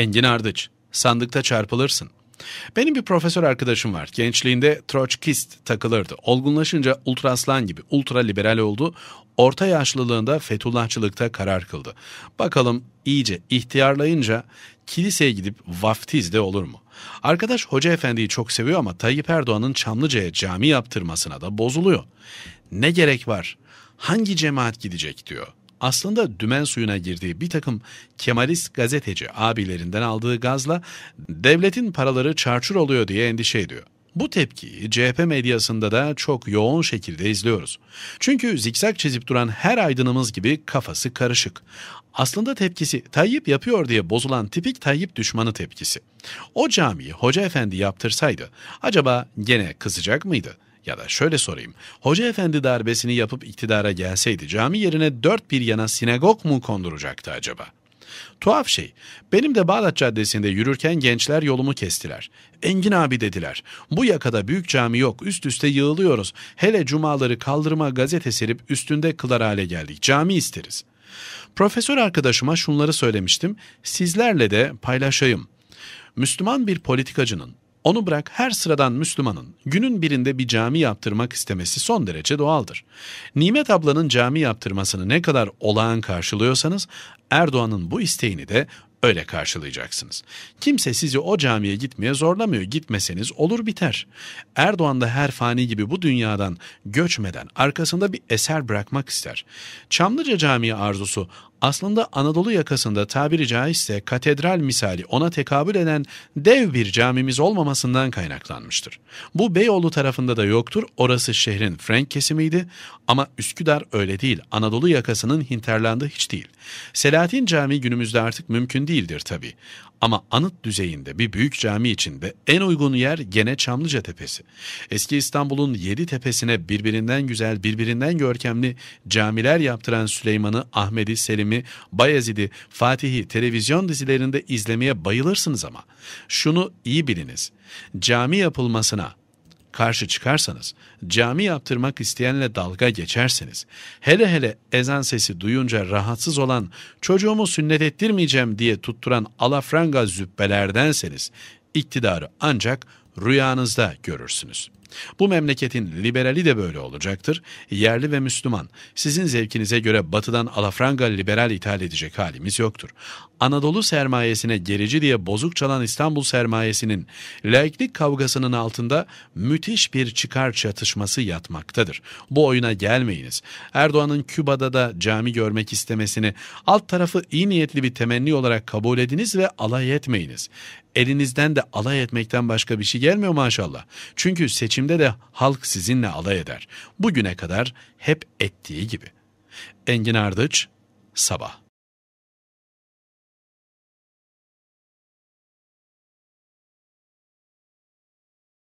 Engin Ardıç, sandıkta çarpılırsın. Benim bir profesör arkadaşım var. Gençliğinde Troçkist takılırdı. Olgunlaşınca ultraslan gibi ultra liberal oldu. Orta yaşlılığında Fethullahçılıkta karar kıldı. Bakalım iyice ihtiyarlayınca kiliseye gidip vaftiz de olur mu? Arkadaş Hoca Efendi'yi çok seviyor ama Tayyip Erdoğan'ın Çamlıca'ya cami yaptırmasına da bozuluyor. Ne gerek var? Hangi cemaat gidecek diyor aslında dümen suyuna girdiği bir takım Kemalist gazeteci abilerinden aldığı gazla devletin paraları çarçur oluyor diye endişe ediyor. Bu tepkiyi CHP medyasında da çok yoğun şekilde izliyoruz. Çünkü zikzak çizip duran her aydınımız gibi kafası karışık. Aslında tepkisi Tayyip yapıyor diye bozulan tipik Tayyip düşmanı tepkisi. O camiyi Hoca Efendi yaptırsaydı acaba gene kızacak mıydı? Ya da şöyle sorayım. Hoca efendi darbesini yapıp iktidara gelseydi cami yerine dört bir yana sinagog mu konduracaktı acaba? Tuhaf şey, benim de Bağdat Caddesi'nde yürürken gençler yolumu kestiler. Engin abi dediler, bu yakada büyük cami yok, üst üste yığılıyoruz. Hele cumaları kaldırma gazete serip üstünde kılar hale geldik, cami isteriz. Profesör arkadaşıma şunları söylemiştim, sizlerle de paylaşayım. Müslüman bir politikacının onu bırak her sıradan Müslümanın günün birinde bir cami yaptırmak istemesi son derece doğaldır. Nimet ablanın cami yaptırmasını ne kadar olağan karşılıyorsanız Erdoğan'ın bu isteğini de öyle karşılayacaksınız. Kimse sizi o camiye gitmeye zorlamıyor. Gitmeseniz olur biter. Erdoğan da her fani gibi bu dünyadan göçmeden arkasında bir eser bırakmak ister. Çamlıca Camii arzusu aslında Anadolu yakasında tabiri caizse katedral misali ona tekabül eden dev bir camimiz olmamasından kaynaklanmıştır. Bu Beyoğlu tarafında da yoktur, orası şehrin Frank kesimiydi ama Üsküdar öyle değil, Anadolu yakasının hinterlandı hiç değil. Selahattin Camii günümüzde artık mümkün değildir tabi. Ama anıt düzeyinde bir büyük cami içinde en uygun yer gene Çamlıca Tepesi. Eski İstanbul'un yedi tepesine birbirinden güzel, birbirinden görkemli camiler yaptıran Süleyman'ı, Ahmet'i, Selim'i, Bayezid'i, Fatih'i televizyon dizilerinde izlemeye bayılırsınız ama. Şunu iyi biliniz. Cami yapılmasına, karşı çıkarsanız, cami yaptırmak isteyenle dalga geçerseniz, hele hele ezan sesi duyunca rahatsız olan, çocuğumu sünnet ettirmeyeceğim diye tutturan alafranga zübbelerdenseniz, iktidarı ancak rüyanızda görürsünüz.'' Bu memleketin liberali de böyle olacaktır. Yerli ve Müslüman. Sizin zevkinize göre batıdan alafranga liberal ithal edecek halimiz yoktur. Anadolu sermayesine gerici diye bozuk çalan İstanbul sermayesinin laiklik kavgasının altında müthiş bir çıkar çatışması yatmaktadır. Bu oyuna gelmeyiniz. Erdoğan'ın Küba'da da cami görmek istemesini alt tarafı iyi niyetli bir temenni olarak kabul ediniz ve alay etmeyiniz elinizden de alay etmekten başka bir şey gelmiyor maşallah. Çünkü seçimde de halk sizinle alay eder. Bugüne kadar hep ettiği gibi. Engin Ardıç, Sabah